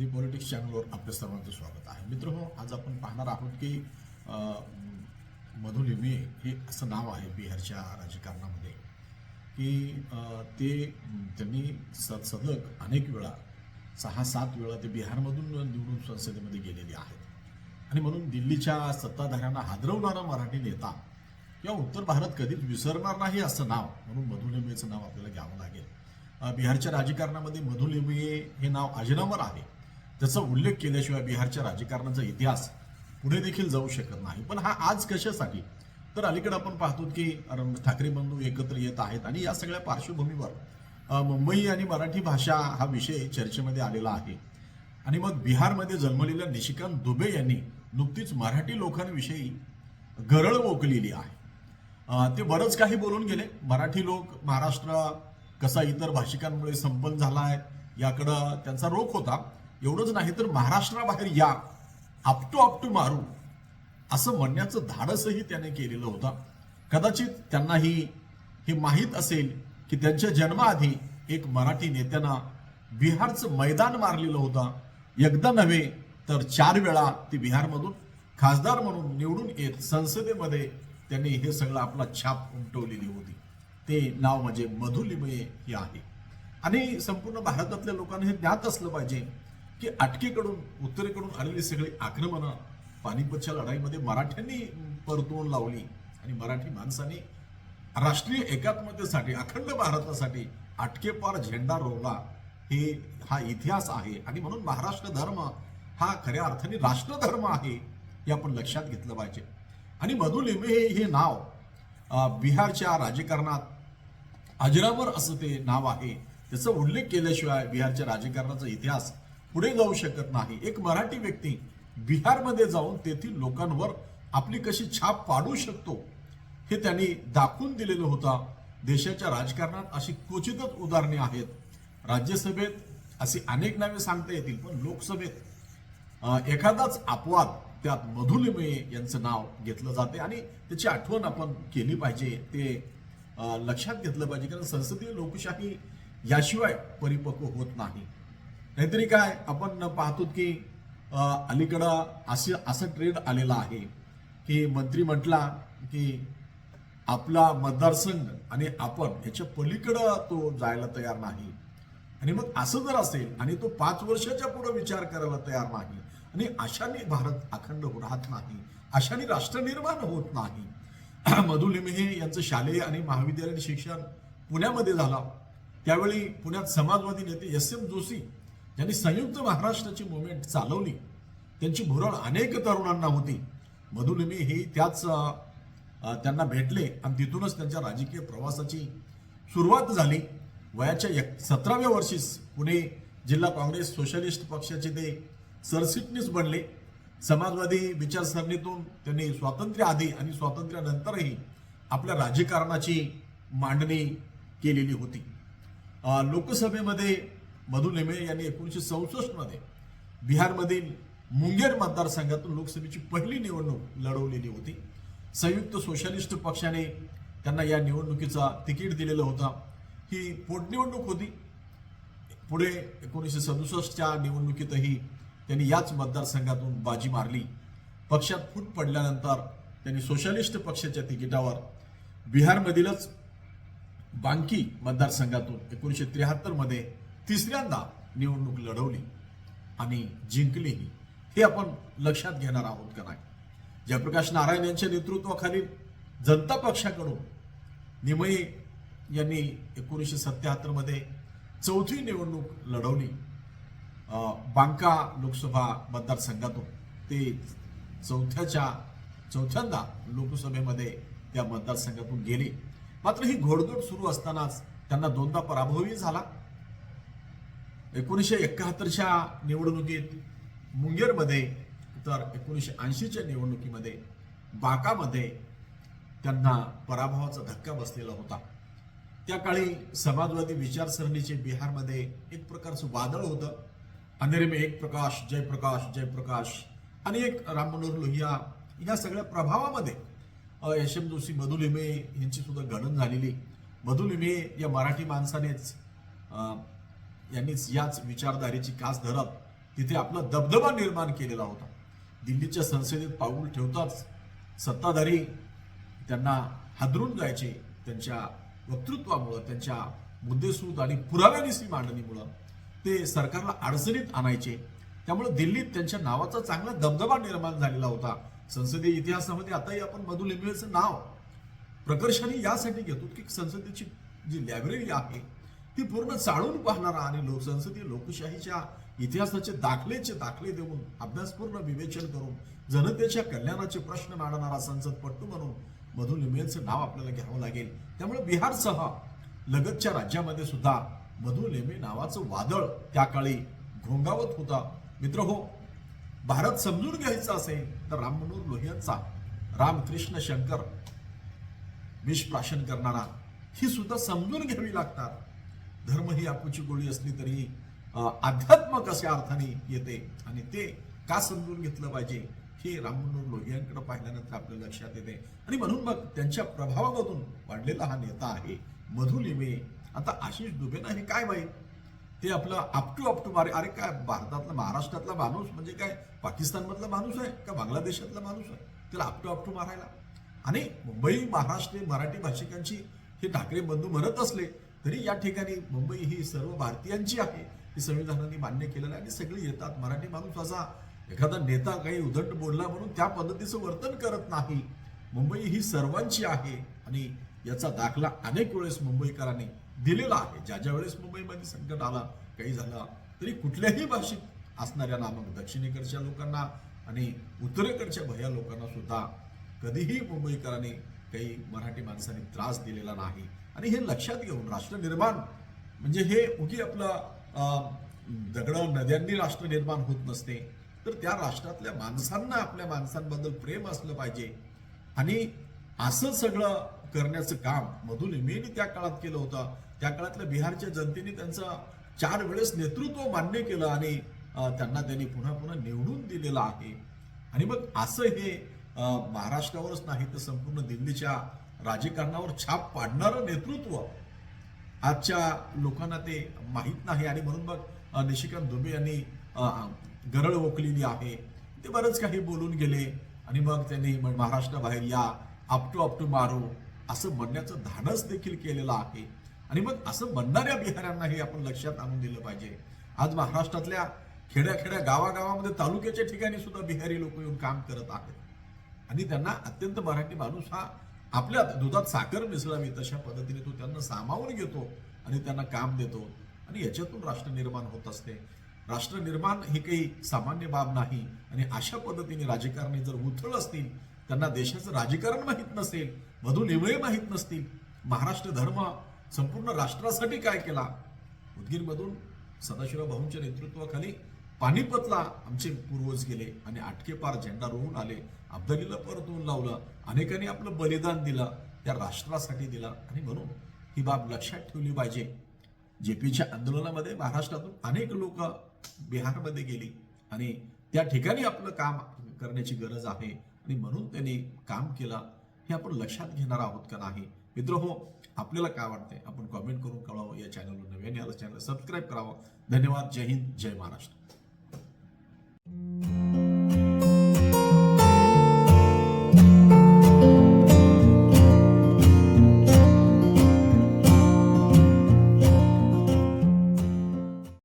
दी politics चॅनलवर आपल्या सर्वांचं स्वागत आहे. मित्र आज आपण पाहणार आहोत की अ, मधु लिमये हे असं नाव आहे बिहारच्या राजकारणामध्ये की ते त्यांनी स सलग अनेक वेळा सहा सात वेळा ते बिहारमधून निवडून संसदेमध्ये गेलेले आहेत. आणि म्हणून दिल्लीच्या सत्ताधाऱ्यांना हादरवणारा मराठी नेता किंवा उत्तर भारत कधीच विसरणार नाही असं नाव म्हणून मधुलिमेचं नाव आपल्याला घ्यावं लागेल. बिहारच्या राजकारणामध्ये मधुलिमये हे नाव अजरामर आहे. त्याचा उल्लेख केल्याशिवाय बिहारच्या राजकारणाचा इतिहास पुढे देखील जाऊ शकत नाही. पण हा आज कशासाठी? तर अलीकडे आपण पाहतो की ठाकरे बंधू एकत्र येत आहेत आणि या सगळ्या पार्श्वभूमीवर मुंबई आणि मराठी भाषा हा विषय चर्चेमध्ये आलेला आहे. आणि मग बिहारमध्ये जन्मलेल्या निशिकांत दुबे यांनी नुकतीच मराठी लोकांविषयी गरळ ओकलेली आहे. ते बरंच काही बोलून गेले. मराठी लोक महाराष्ट्र कसा इतर भाषिकांमुळे संपन्न झाला आहे याकडं त्यांचा रोख होता. एवढंच नाही तर महाराष्ट्राबाहेर या. आपटू आपटू मारू. असं म्हणण्याचं धाडसही त्याने केलेलं होतं. कदाचित त्यांनाही हे माहीत असेल की त्यांच्या जन्माआधी एक मराठी नेत्यानं बिहारचं मैदान मारलेलं होतं. एकदा नव्हे तर चार वेळा ते बिहारमधून खासदार म्हणून निवडून येत संसदेमध्ये त्यांनी हे सगळं आपला छाप उमटवलेली होती. ते नाव म्हणजे मधुलिमये हे आहे. आणि संपूर्ण भारतातल्या लोकांना हे ज्ञात असलं पाहिजे. की अटकेकडून उत्तरेकडून आलेली सगळी आक्रमणं पानिपतच्या लढाईमध्ये मराठ्यांनी परतवून लावली आणि मराठी माणसांनी राष्ट्रीय एकात्मतेसाठी अखंड भारतासाठी अटकेपार झेंडा रोवला. हे हा इतिहास आहे. आणि म्हणून महाराष्ट्र धर्म हा खऱ्या अर्थाने राष्ट्रधर्म आहे हे आपण लक्षात घेतलं पाहिजे. आणि मधुलिमे हे नाव बिहारच्या राजकारणात अजरावर असं ते नाव आहे. त्याचा उल्लेख केल्याशिवाय बिहारच्या राजकारणाचा इतिहास पुढे जाऊ शकत नाही. एक मराठी व्यक्ती बिहारमध्ये जाऊन तेथील लोकांवर आपली कशी छाप पाडू शकतो हे त्यांनी दाखवून दिलेलं होतं. देशाच्या राजकारणात अशी क्वचितच उदाहरणे आहेत. राज्यसभेत अशी अनेक नावे सांगता येतील पण लोकसभेत एखादाच अपवाद त्यात मधुलिमये यांचं नाव घेतलं जाते आणि त्याची आठवण आपण केली पाहिजे. ते लक्षात घेतलं पाहिजे कारण संसदीय लोकशाही याशिवाय परिपक्व होत नाही. नाहीतरी काय आपण पाहतो की अलीकडं असं असं ट्रेंड आलेला आहे की मंत्री म्हटला की आपला मतदारसंघ आणि आपण याच्या पलीकडं तो जायला तयार नाही. आणि मग असं जर असेल आणि तो पाच वर्षाच्या पुढे विचार करायला तयार नाही आणि अशाने भारत अखंड राहत नाही अशाने राष्ट्र निर्माण होत नाही. मधु लिमहे यांचं शालेय आणि महाविद्यालयीन शिक्षण पुण्यामध्ये झालं. त्यावेळी पुण्यात समाजवादी नेते एस एम जोशी ज्यांनी संयुक्त महाराष्ट्राची मुवमेंट चालवली. त्यांची भुरळ अनेक तरुणांना होती. मधून मी हे त्याच त्यांना भेटले आणि तिथूनच त्यांच्या राजकीय प्रवासाची सुरुवात झाली. वयाच्या एक सतराव्या वर्षीच पुणे जिल्हा काँग्रेस सोशलिस्ट पक्षाचे ते सरचिटणीस बनले. समाजवादी विचारसरणीतून त्यांनी स्वातंत्र्य आधी आणि स्वातंत्र्यानंतरही आपल्या राजकारणाची मांडणी केलेली होती. लोकसभेमध्ये मधु लेमे यांनी एकोणीसशे चौसष्टमध्ये बिहारमधील मुंगेर मतदारसंघातून लोकसभेची पहिली निवडणूक लढवलेली होती. संयुक्त सोशलिस्ट पक्षाने त्यांना या निवडणुकीचा तिकीट दिलेलं होता. ही पोटनिवडणूक होती. पुढे एकोणीसशे सदुसष्टच्या निवडणुकीतही त्यांनी याच मतदारसंघातून बाजी मारली. पक्षात फूट पडल्यानंतर त्यांनी सोशलिस्ट पक्षाच्या तिकिटावर बिहारमधीलच बांकी मतदारसंघातून एकोणीसशे त्र्याहत्तरमध्ये तिसऱ्यांदा निवडणूक लढवली आणि जिंकलीही हे आपण लक्षात घेणार आहोत का नाही? जयप्रकाश नारायण यांच्या नेतृत्वाखालील जनता पक्षाकडून निमये यांनी एकोणीसशे सत्त्याहत्तरमध्ये चौथी निवडणूक लढवली. बांका लोकसभा मतदारसंघातून. ते चौथ्याच्या चौथ्यांदा लोकसभेमध्ये त्या मतदारसंघातून गेले. मात्र ही घोडदोड सुरू असतानाच त्यांना दोनदा पराभवही झाला. एकोणीसशे एकाहत्तरच्या निवडणुकीत मुंगेरमध्ये तर एकोणीसशे ऐंशीच्या निवडणुकीमध्ये बाकामध्ये त्यांना पराभवाचा धक्का बसलेला होता. त्या काळी समाजवादी विचारसरणीचे बिहारमध्ये एक प्रकारचं वादळ होतं. अंधेरे में एक प्रकाश जयप्रकाश जयप्रकाश आणि एक राम मनोहर लोहिया या सगळ्या प्रभावामध्ये अ, यश एम जोशी मधुलिमे यांची सुद्धा गणन झालेली. मधुलिमे या मराठी माणसानेच यांनीच याच विचारधारेची कास धरत तिथे आपला दबदबा निर्माण केलेला होता. दिल्लीच्या संसदेत पाऊल ठेवताच सत्ताधारी त्यांना हादरून जायचे त्यांच्या वक्तृत्वामुळं त्यांच्या मुद्देसूद आणि पुराव्यानिशी मांडणीमुळं ते सरकारला अडचणीत आणायचे. त्यामुळे दिल्लीत त्यांच्या नावाचा चांगला दबदबा निर्माण झालेला होता. संसदीय इतिहासामध्ये आताही आपण मधु लिंबळेचं नाव प्रकर्षाने यासाठी घेतो की संसदेची जी लायब्ररी आहे ती पूर्ण चाळून पाहणारा आणि लोक संसदीय लोकशाहीच्या इतिहासाचे दाखलेचे दाखले देऊन अभ्यासपूर्ण विवेचन करून जनतेच्या कल्याणाचे प्रश्न मांडणारा संसदपटू म्हणून मधु लिंबेचं नाव आपल्याला घ्यावं लागेल. त्यामुळे बिहारसह लगतच्या राज्यामध्ये सुद्धा मधु लेमे नावाचं वादळ त्या काळी घोंगावत होता. मित्र हो भारत समजून घ्यायचा असेल तर राम मनोहर लोहियांचा रामकृष्ण शंकर विष प्राशन करणारा ही सुद्धा समजून घ्यावी लागतात. धर्म ही आपूची गोळी असली तरी आध्यात्मक अशा अर्थाने येते. आणि ते का समजून घेतलं पाहिजे हे राममनोहर लोहियांकडे पाहिल्यानंतर आपल्या लक्षात येते. आणि म्हणून मग त्यांच्या प्रभावामधून वाढलेला हा नेता आहे मधु लिमे आता आशिष दुबेना हे काय माहीत ते आपलं आपटू आपटू मारे अरे काय भारतातला महाराष्ट्रातला माणूस म्हणजे काय? पाकिस्तानमधला माणूस आहे का बांगलादेशातला माणूस आहे? त्याला आपटू आपटू मारायला. आणि मुंबई महाराष्ट्र मराठी भाषिकांची हे ठाकरे बंधू म्हणत असले तरी या ठिकाणी मुंबई ही सर्व भारतीयांची आहे. ही संविधानाने मान्य केलेलं आहे आणि सगळी येतात. मराठी माणूस असा एखादा नेता काही उदंड बोलला म्हणून त्या पद्धतीचं वर्तन करत नाही. मुंबई ही सर्वांची आहे आणि याचा दाखला अनेक वेळेस मुंबईकरांनी दिलेला आहे. ज्या ज्या वेळेस मुंबईमध्ये संकट आला काही झाला तरी कुठल्याही भाषेत असणाऱ्या नामक दक्षिणेकडच्या लोकांना आणि उत्तरेकडच्या भया लोकांना सुद्धा कधीही मुंबईकरांनी काही मराठी माणसांनी त्रास दिलेला नाही. आणि हे लक्षात घेऊन राष्ट्र निर्माण म्हणजे हे उगी आपलं दगड नद्यांनी राष्ट्र निर्माण होत नसते तर त्या राष्ट्रातल्या माणसांना आपल्या माणसांबद्दल प्रेम असलं पाहिजे. आणि असं सगळं करण्याचं काम मधून लिंबेनी त्या काळात केलं होतं. त्या काळातल्या बिहारच्या जनतेने त्यांचं चार वेळेस नेतृत्व मान्य केलं आणि त्यांना त्यांनी पुन्हा पुन्हा निवडून दिलेलं आहे. आणि मग असं हे महाराष्ट्रावरच नाही तर संपूर्ण दिल्लीच्या राजकारणावर छाप पाडणारं नेतृत्व आजच्या लोकांना ते माहीत नाही. आणि म्हणून मग निशिकांत दुबे यांनी गरळ ओकलेली आहे. ते बरंच काही बोलून गेले. आणि मग त्यांनी महाराष्ट्राबाहेर या आपटू आपटू मारू. असं म्हणण्याचं धाडस देखील केलेलं आहे. आणि मग असं म्हणणाऱ्या बिहाऱ्यांनाही आपण लक्षात आणून दिलं पाहिजे. आज महाराष्ट्रातल्या खेड्या खेड्या गावागावामध्ये तालुक्याच्या ठिकाणी सुद्धा बिहारी लोक येऊन काम करत आहेत. आणि त्यांना अत्यंत मराठी माणूस हा आपल्या दुधात साखर मिसळावी तशा पद्धतीने तो त्यांना सामावून घेतो आणि त्यांना काम देतो. आणि याच्यातून राष्ट्र निर्माण होत असते. राष्ट्र निर्माण ही काही सामान्य बाब नाही आणि अशा पद्धतीने राजकारणी जर उथळ असतील त्यांना देशाचं राजकारण माहीत नसेल मधू निवळे माहीत नसतील महाराष्ट्र धर्म संपूर्ण राष्ट्रासाठी काय केला? उदगीरमधून सदाशिवराव भाऊंच्या नेतृत्वाखाली पानिपतला आमचे पूर्वज गेले आणि आटकेपार झेंडा रोवून आले. अब्दालीला परतवून लावलं. अनेकांनी आपलं बलिदान दिलं. त्या राष्ट्रासाठी दिलं. आणि म्हणून ही बाब लक्षात ठेवली पाहिजे. जे पीच्या आंदोलनामध्ये महाराष्ट्रातून अनेक लोक बिहारमध्ये गेली. आणि त्या ठिकाणी आपलं काम करण्याची गरज आहे. आणि म्हणून त्यांनी काम केलं. हे आपण लक्षात घेणार आहोत का नाही? मित्र हो आपल्याला काय वाटतंय? आपण कॉमेंट करून कळावं. या चॅनलवर नव्याने आलं चॅनल सबस्क्राईब करावं. धन्यवाद. जय हिंद. जय महाराष्ट्र.